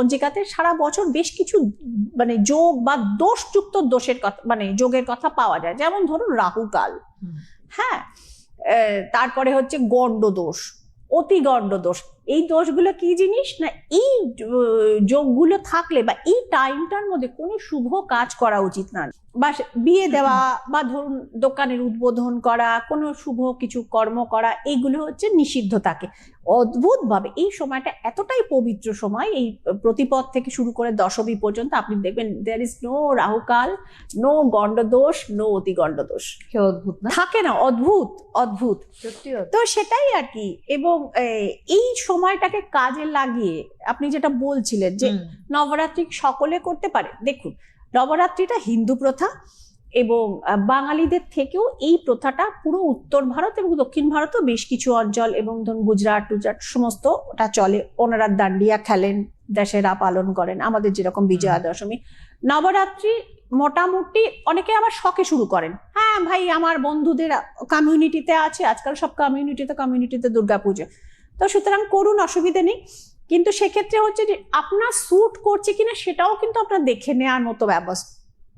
পঞ্জিকাতে সারা বছর বেশ কিছু মানে যোগ বা দোষযুক্ত দোষের কথা মানে যোগের কথা পাওয়া যায়। যেমন ধরুন রাহুকাল কাল। হ্যাঁ আহ, তারপরে হচ্ছে গণ্ড দোষ অতি গণ্ড দোষ এই দোষগুলো কি জিনিস? না এই যোগগুলো থাকলে বা এই টাইমটার মধ্যে কোনো শুভ কাজ করা উচিত না। বা বিয়ে দেওয়া বা ধরুন দোকানের উদ্বোধন করা কোনো শুভ কিছু কর্ম করা এইগুলো হচ্ছে নিষিদ্ধ থাকে অদ্ভুতভাবে এই সময়টা এতটাই পবিত্র সময় এই প্রতিপদ থেকে শুরু করে দশমী পর্যন্ত আপনি দেখবেন দেয়ার ইজ নো রাহুকাল নো গণ্ডদোষ নো অতি গণ্ডদোষ অদ্ভুত থাকে না অদ্ভুত অদ্ভুত। সত্যি তো সেটাই আর কি। এবং এই সময়টাকে কাজে লাগিয়ে আপনি যেটা বলছিলেন যে নবরাত্রি সকলে করতে পারে। দেখুন নবরাত্রিটা হিন্দু প্রথা এবং বাঙালিদের থেকেও এই প্রথাটা পুরো উত্তর ভারত এবং দক্ষিণ ভারতও বেশ কিছু অঞ্চল এবং ধরুন গুজরাট টুজরাট সমস্ত ওটা চলে। ওনারা দান্ডিয়া খেলেন দেশেরা পালন করেন আমাদের যেরকম বিজয়া দশমী। নবরাত্রি মোটামুটি অনেকে আবার শখে শুরু করেন। হ্যাঁ ভাই আমার বন্ধুদের কমিউনিটিতে আছে আজকাল সব কমিউনিটিতে কমিউনিটিতে দুর্গাপুজো। তো সুতরাং করুন, অসুবিধে নেই। কিন্তু সেক্ষেত্রে হচ্ছে যে আপনার স্যুট করছে কিনা সেটাও কিন্তু আপনার দেখে নেওয়ার মতো ব্যবস্থা।